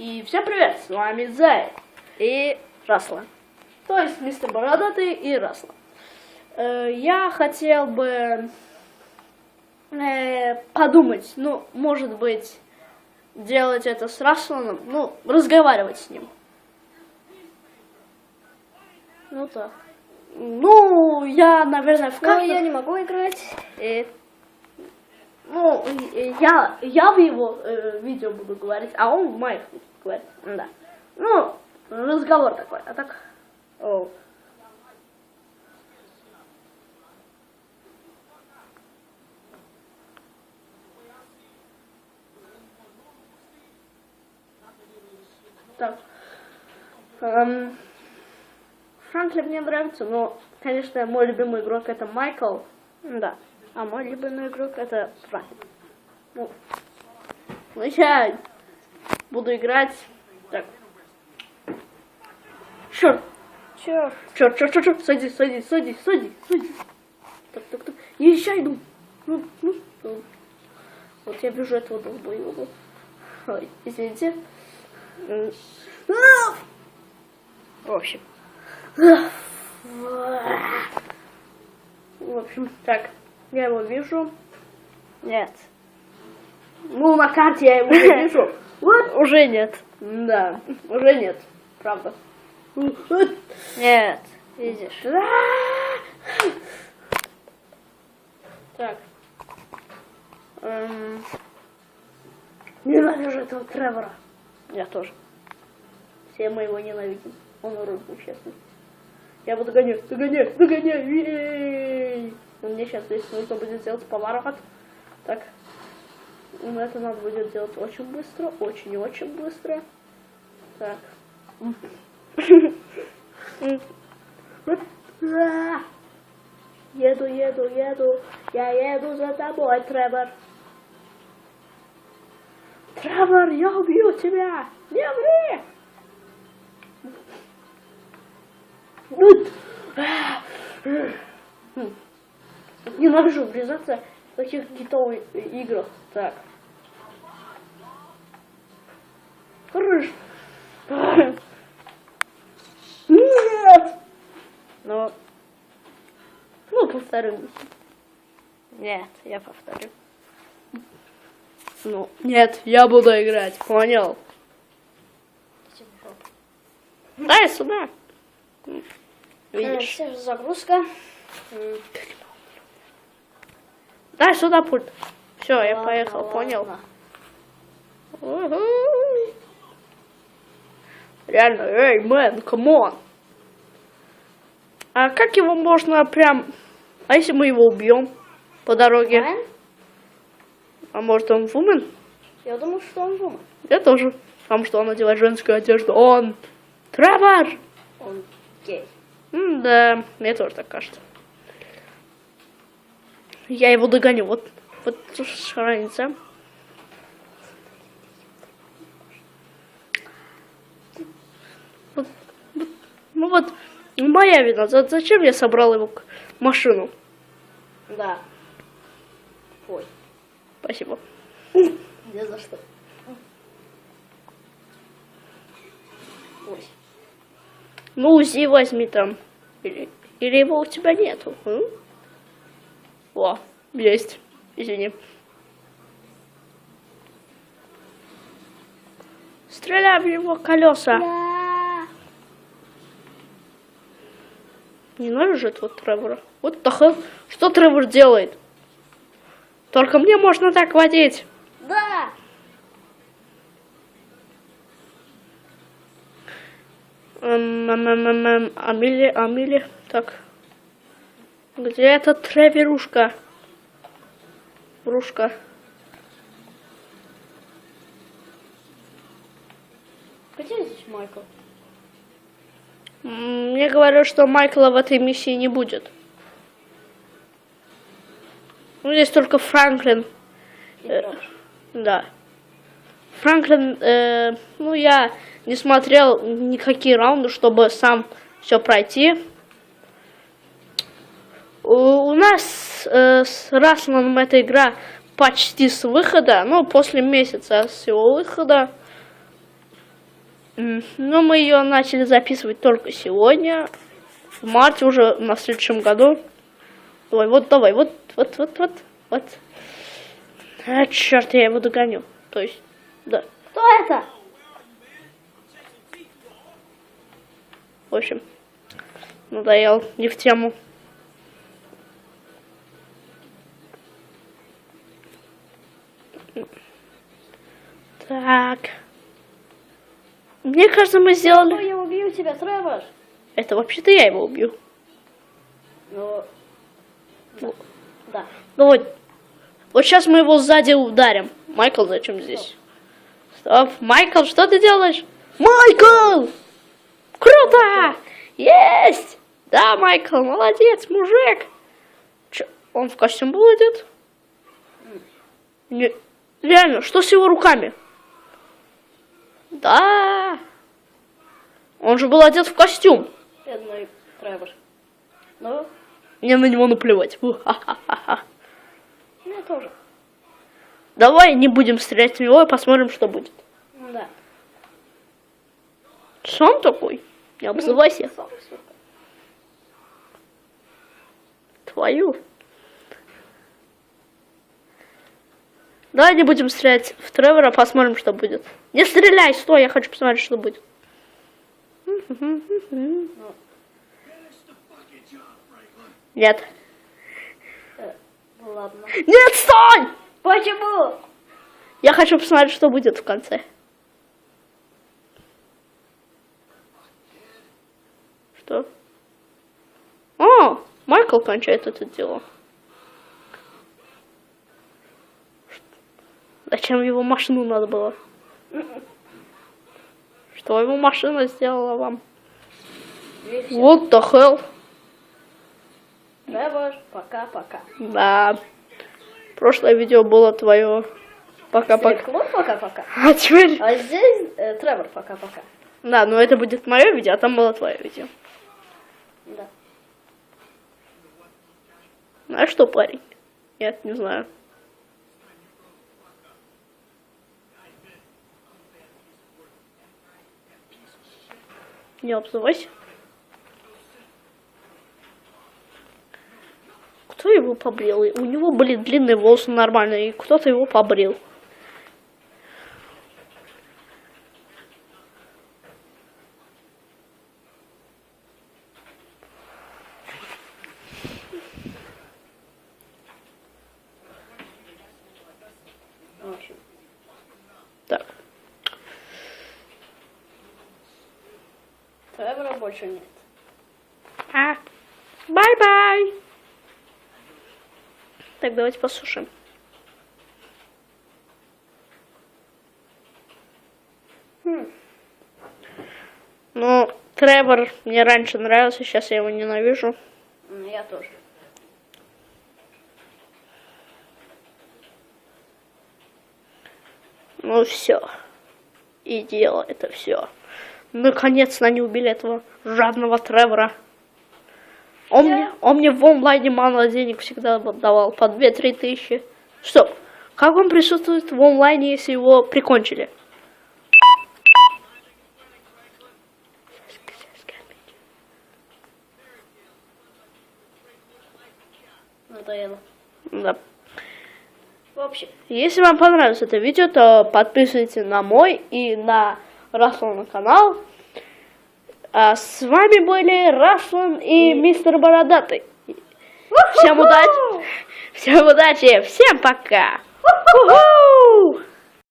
И всем привет, с вами Зай и Расла. То есть мистер Бородатый и Расла. Э, я хотел бы э, подумать, ну, может быть, делать это с Расланом, ну, разговаривать с ним. Ну так. Ну, я, наверное, в Но картах... я не могу играть. Э, ну, э, я, я в его э, видео буду говорить, а он в моих говорить. Да. Ну, разговор такой. А так... О. Так. Эм, Франкли мне нравится, но, конечно, мой любимый игрок это Майкл. Да. А мой любимый игрок это Франк. Ну, ну, я буду играть. Так. Черт, Черт. черт, черт, черт, черт, садись, садись, садись, садись, садись. Так, так, так. Я еще иду. Ну, ну, ну. Вот я вижу этого долбоеба. Ой, извините. В общем. В общем, так, я его вижу. Нет. Ну, на карте я его не вижу. Уже нет. Да, уже нет. Правда. Нет, видишь. Так. Эм, Ненавижу этого Тревора. Я тоже. Все мы его ненавидим. Он урод честно. Я буду гонять, догонять, догонять. Ей! Но мне сейчас здесь нужно будет сделать поворот. Так. Это надо будет делать очень быстро, очень и очень быстро. Так. Еду, еду, еду. Я еду за тобой, Тревор. Тревор, я убью тебя! Не ври! Ненавижу врезаться в таких гитовых играх. Так. Хорош. Нет! Ну, ну, повторю. Нет, я повторю. Ну, нет, я буду играть, понял? Дай сюда. Видишь? Же загрузка. Дай сюда пульт. Все, я поехал, ладно. понял? Реально, эй, мэн, камон. А как его можно прям... А если мы его убьем по дороге? Мэн? А может он вумен? Я думаю, что он вумен. Я тоже. Потому что он надевает женскую одежду. Он Тревор! Он гей. М, Да, мне тоже так кажется. Я его догоню. Вот, вот разница. Вот, вот, ну вот, моя вина. За- Зачем я собрал его к- машину? Да. Ой, Спасибо. не за что. Ой. Ну, УЗИ возьми там. Или, или его у тебя нету. м? О, есть. Извини. Стреляй в его колеса. Да. Ненавижу этого Тревора. Вот the hell? Что Тревор делает? Только мне можно так водить. Да. Амили, Амили. Так. Где эта Треверушка? Врушка. Где здесь Майкл? Мне говорят, что Майкла в этой миссии не будет. Ну, здесь только Франклин. Э. Да. Франклин, э, ну, я не смотрел никакие раунды, чтобы сам все пройти. У, у нас э, с Расланом эта игра почти с выхода, ну, после месяца с его выхода. М, Ну, мы ее начали записывать только сегодня. В марте уже на следующем году. Давай, вот, давай, вот, вот, вот, вот, вот. А, черт, я его догоню. То есть, да. Кто это? В общем, надоел, не в тему. Так. Мне кажется, мы Ну, сделали... я убью тебя, Тревор. Это вообще-то я его убью. Ну, да. да. Ну вот. Вот сейчас мы его сзади ударим. Майкл, зачем здесь? Стоп. Майкл, что ты делаешь? Майкл! Круто! Есть! Да, Майкл, молодец, мужик. Чё, он в костюм был одет? Не, реально, что с его руками? Да. Он же был одет в костюм. Бедный Тревор. Ну, Мне на него наплевать. Мне тоже. Давай не будем стрелять в него и посмотрим, что будет. Ну, да. Он такой? Не обзывайся. Сам. Твою. Давай не будем стрелять в Тревора, посмотрим, что будет. Не стреляй, стой, я хочу посмотреть, что будет. Нет. Ну ладно. Нет, стой! Почему? Я хочу посмотреть, что будет в конце. Что? О, Майкл кончает это дело. Зачем его машину надо было? Что его машина сделала вам? What the hell? Тревор, пока-пока. Да. Прошлое видео было твое. Пока-пока. Пока-пока. А теперь... А здесь э, Тревор, пока-пока. Да, но это будет мое видео, а там было твое видео. Да. Знаешь что, парень? Нет, не знаю. Не обзывайся. Кто его побрил? У него были длинные волосы нормальные, кто-то его побрил. В общем, Так. Тревора больше нет. А. Бай-бай. Так, давайте послушаем. Хм. Ну, Тревор мне раньше нравился, сейчас я его ненавижу. м, Я тоже. Ну все. И дело это все. Наконец-то они убили этого жадного Тревора. Он, Я- мне, он мне в онлайне мало денег всегда давал, по 2-3 тысячи. Стоп, как он присутствует в онлайне, если его прикончили? Надоело. Да. В общем, Если вам понравилось это видео, то подписывайтесь на мой и на Раслана канал. А с вами были Раслан и мистер Бородатый. Всем удачи! Всем удачи! Всем пока!